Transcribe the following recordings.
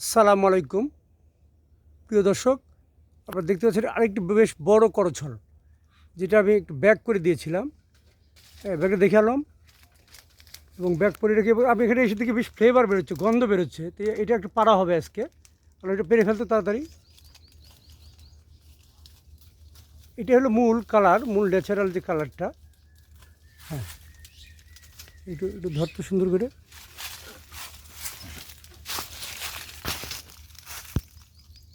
সালাম আলাইকুম। প্রিয় দর্শক, আপনারা দেখতে পাচ্ছেন আরেকটি বেশ বড় করছল, যেটা আমি একটু ব্যাক করে দিয়েছিলাম। ব্যাগটা দেখে আলাম এবং ব্যাগ করে রেখে আমি এখানে এসে থেকে বেশ ফ্লেভার বেরোচ্ছে, গন্ধ বেরোচ্ছে। তো এটা একটু পাড়া হবে আজকে। কারণ এটা পেরে ফেলতে তাড়াতাড়ি। এটা হলো মূল কালার মূল ন্যাচারাল যে কালারটা হ্যাঁ একটু একটু ধরতে সুন্দর করে।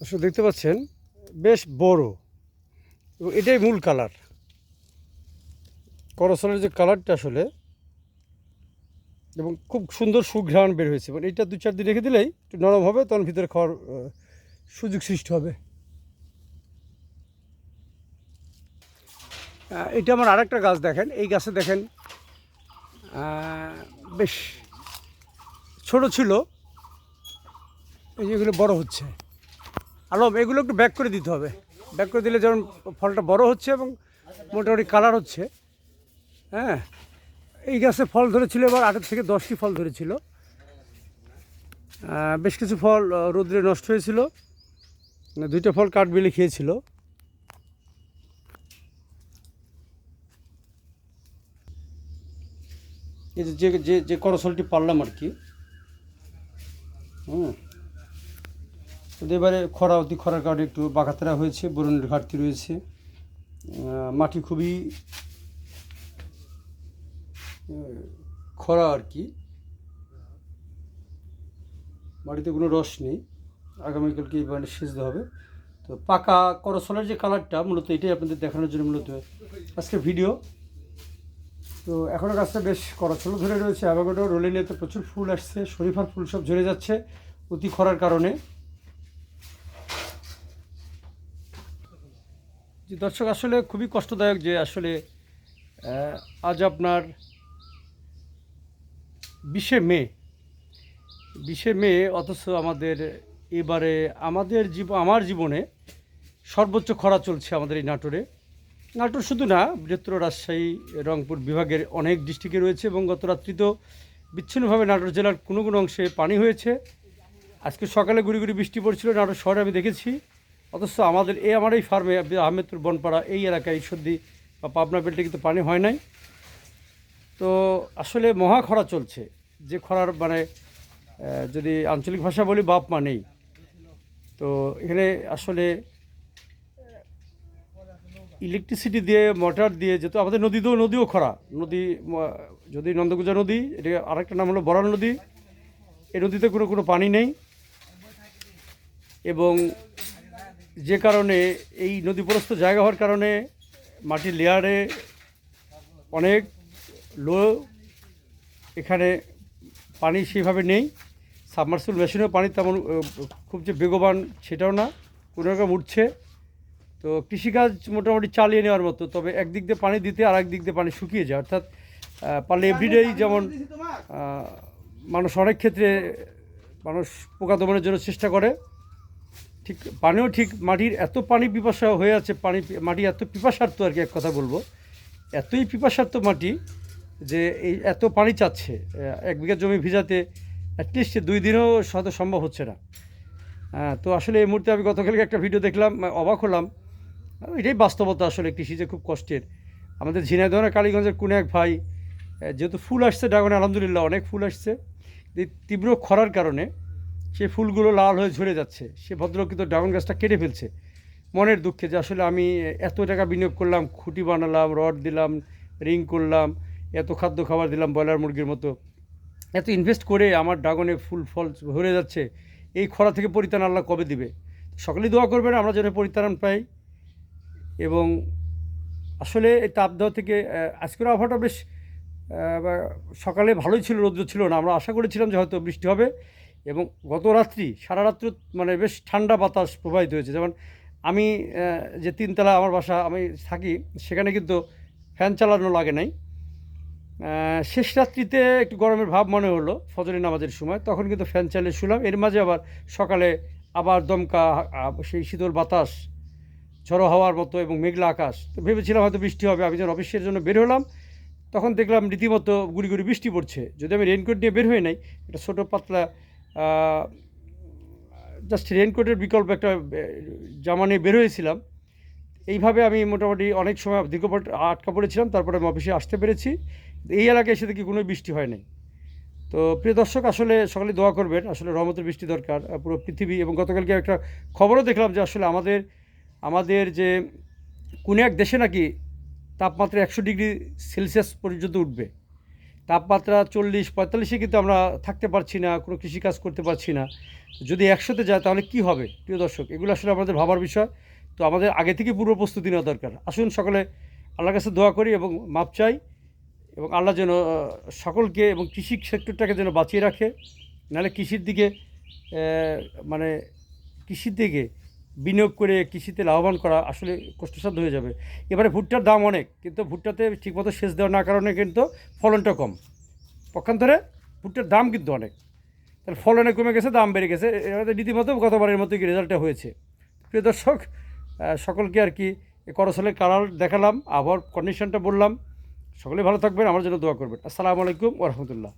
আসলে দেখতে পাচ্ছেন, বেশ বড়। এবং এটাই মূল কালার। করসলের যে কালারটা আসলে, এবং খুব সুন্দর সুঘ্রাণ বের হয়েছে। মানে এটা দু চার দিন রেখে দিলেই একটু নরম হবে, তখন ভিতরে খাওয়ার সুযোগ সৃষ্টি হবে। এটা আমার আরেকটা গাছ দেখেন। এই গাছে দেখেন বেশ ছোট ছিল, এই যেগুলো বড় হচ্ছে। আলম এগুলো একটু ব্যাক করে দিতে হবে। ব্যাক করে দিলে যেমন ফলটা বড় হচ্ছে এবং মোটামুটি কালার হচ্ছে। হ্যাঁ এই গাছে ফল ধরেছিল এবার আটের থেকে দশটি ফল ধরেছিল। বেশ কিছু ফল রোদ্রে নষ্ট হয়েছিল। মানে দুইটা ফল কাঠ বিলে খেয়েছিল। যে- যে যে করসলটি পারলাম আর কি। কিন্তু এবারে খরা অতি খরার কারণে একটু বাঁকাতেরা হয়েছে, বরণের ঘাটতি রয়েছে। মাটি খুবই খরা আর কি। মাটিতে কোনো রস নেই। আগামীকালকে এই মানে সেচতে হবে। তো পাকা করসলের যে কালারটা, মূলত এটাই আপনাদের দেখানোর জন্য মূলত আজকে ভিডিও। তো এখনও গাছটা বেশ করছল ধরে রয়েছে অ্যাভোকাডো রোলিনিয়াতে প্রচুর ফুল আসছে, শরীফার ফুল সব ঝরে যাচ্ছে অতি খরার কারণে। যে দর্শক, আসলে খুবই কষ্টদায়ক যে আসলে আজ আপনার বিশে মে বিশে মে অথচ আমাদের এবারে আমাদের জীব, আমার জীবনে সর্বোচ্চ খরা চলছে আমাদের এই নাটোরে। নাটোর শুধু না, বৃহত্তর রাজশাহী, রংপুর বিভাগের অনেক ডিস্ট্রিক্টে রয়েছে এবং গত রাত্রি তো বিচ্ছিন্নভাবে নাটোর জেলার কোনো কোনো অংশে পানি হয়েছে। আজকে সকালে গুড়ি গুড়ি বৃষ্টি পড়ছিল, নাটোর শহরে আমি দেখেছি। অথচ আমাদের এই আমার এই ফার্মে আহমেদপুর বনপাড়া এই এলাকায় সর্দি বা পাবনা বেল্টে কিন্তু পানি হয় নাই। তো আসলে মহা খরা চলছে। যে খরার মানে যদি আঞ্চলিক ভাষা বলি, বাপ মা নেই তো এখানে আসলে ইলেকট্রিসিটি দিয়ে মোটর দিয়ে, যেহেতু আমাদের নদীতেও নদীও খরা। নদী যদি নন্দকুজা নদী, এটা আরেকটা নাম হলো বরাল নদী। এই নদীতে কোনো কোনো পানি নেই। এবং যে কারণে এই নদীপ্রস্থ জায়গা হওয়ার কারণে মাটির লেয়ারে অনেক লো এখানে পানি সেইভাবে নেই। সাবমার্সিবল মেশিনেও পানি তেমন খুব যে বেগবান সেটাও না কোনো রকম উঠছে। তো কৃষিকাজ মোটামুটি চালিয়ে নেওয়ার মতো, তবে একদিক দিয়ে পানি দিতে আর একদিক দিয়ে পানি শুকিয়ে যায়। অর্থাৎ পারলে এভরিডেই যেমন মানুষ অনেক ক্ষেত্রে মানুষ পোকা দমনের জন্য চেষ্টা করে ঠিক, পানিও ঠিক, মাটির এত পানি পিপাসা হয়ে আছে, পানি, মাটি এত পিপাসার্থ আর কি এক কথা বলব। এতই পিপাসার্থ মাটি যে এই এত পানি চাচ্ছে এক বিঘা জমি ভিজাতে অ্যাটলিস্ট দুই দিনও হয়তো সম্ভব হচ্ছে না। তো আসলে এই মুহূর্তে আমি গতকালকে একটা ভিডিও দেখলাম অবাক হলাম। এটাই বাস্তবতা আসলে কৃষি যে খুব কষ্টের। আমাদের ঝিনাইদহের কালীগঞ্জের কোনো এক ভাই যেহেতু ফুল আসছে ড্রাগনে আলহামদুলিল্লাহ অনেক ফুল আসছে। তীব্র খরার কারণে সেই ফুলগুলো লাল হয়ে ঝরে যাচ্ছে। সে ভদ্রলোক কিন্তু ড্রাগন গাছটা কেটে ফেলছে। মনের দুঃখে যে আসলে আমি এত টাকা বিনিয়োগ করলাম, খুঁটি বানালাম, রড দিলাম, রিং করলাম, এত খাদ্য খাবার দিলাম ব্রয়লার মুরগির মতো। এত ইনভেস্ট করে আমার ড্রাগনে ফুল, ফল ভরে যাচ্ছে। এই খরা থেকে পরিত্রাণ আল্লাহ কবে দিবে? সকলেই দোয়া করবেন, আমরা যেন পরিত্রাণ পাই। এবং আসলে এই তাপ দেওয়া থেকে আজকের আবহাওয়াটা বেশ সকালে ভালোই ছিল, রৌদ্র ছিল না। আমরা আশা করেছিলাম যে হয়তো বৃষ্টি হবে। এবং গত রাত্রি, সারা রাত্র মানে বেশ ঠান্ডা বাতাস প্রবাহিত হয়েছে। যেমন আমি যে তিনতলা আমার বাসা, আমি থাকি, সেখানে কিন্তু ফ্যান চালানো লাগে নাই। শেষ রাত্রিতে একটু গরমের ভাব মনে হলো ফজরের নামাজের সময়, তখন কিন্তু ফ্যান চালিয়ে শুলাম। এর মাঝে আবার সকালে আবার দমকা সেই শীতল বাতাস, ঝড়ো হওয়ার মতো এবং মেঘলা আকাশ। তো ভেবেছিলাম হয়তো বৃষ্টি হবে, আমি যখন অফিসের জন্য বের হলাম, তখন দেখলাম রীতিমতো গুড়ি গুড়ি বৃষ্টি পড়ছে। যদি আমি রেনকোট নিয়ে বের হয়ে নাই, একটা ছোটো পাতলা জাস্ট রেনকোটের বিকল্প একটা জামা নিয়ে বের হয়েছিলাম। এইভাবে আমি মোটামুটি অনেক সময় দীর্ঘপট আটকা পড়েছিলাম, তারপরে আমি অফিসে আসতে পেরেছি। এই এলাকায় এসে দেখি কোনো বৃষ্টি হয় নাই। তো প্রিয় দর্শক, আসলে সকালে দোয়া করবেন, আসলে রহমতের বৃষ্টি দরকার পুরো পৃথিবী এবং গতকালকে একটা খবরও দেখলাম যে আসলে আমাদের আমাদের যে কোনো এক দেশে নাকি তাপমাত্রা একশো ডিগ্রি সেলসিয়াস পর্যন্ত উঠবে। তাপমাত্রা চল্লিশ, পঁয়তাল্লিশে কিন্তু আমরা থাকতে পারছি না, কোনো কৃষিকাজ করতে পারছি না। যদি একশোতে যায় তাহলে কি হবে? প্রিয় দর্শক, এগুলো আসলে আমাদের ভাবার বিষয়। তো আমাদের আগে থেকে পূর্ব প্রস্তুতি নেওয়া দরকার। আসুন সকলে আল্লাহর কাছে দোয়া করি এবং মাপ চাই এবং আল্লাহ যেন সকলকে এবং কৃষি সেক্টরটাকে যেন বাঁচিয়ে রাখে। নাহলে কৃষির দিকে মানে কৃষির দিকে বিনিয়োগ করে কৃষিতে লাভবান করা আসলে কষ্টসাধ্য হয়ে যাবে। এবারে ভুট্টার দাম অনেক, কিন্তু ভুট্টাতে ঠিকমতো সেচ দেওয়া না কারণে কিন্তু ফলনটা কম। পক্ষান্তরে ভুট্টার দাম কিন্তু অনেক। তাহলে ফলনে কমে গেছে, দাম বেড়ে গেছে। এবারে রীতিমতো গতবারের মতো কি রেজাল্টটা হয়েছে। প্রিয় দর্শক সকলকে আর কি করসলের কালার দেখালাম, আবহাওয়ার কন্ডিশনটা বললাম। সকলে ভালো থাকবেন, আমার জন্য দোয়া করবেন। আসসালামু আলাইকুম ওরহমতুল্লাহ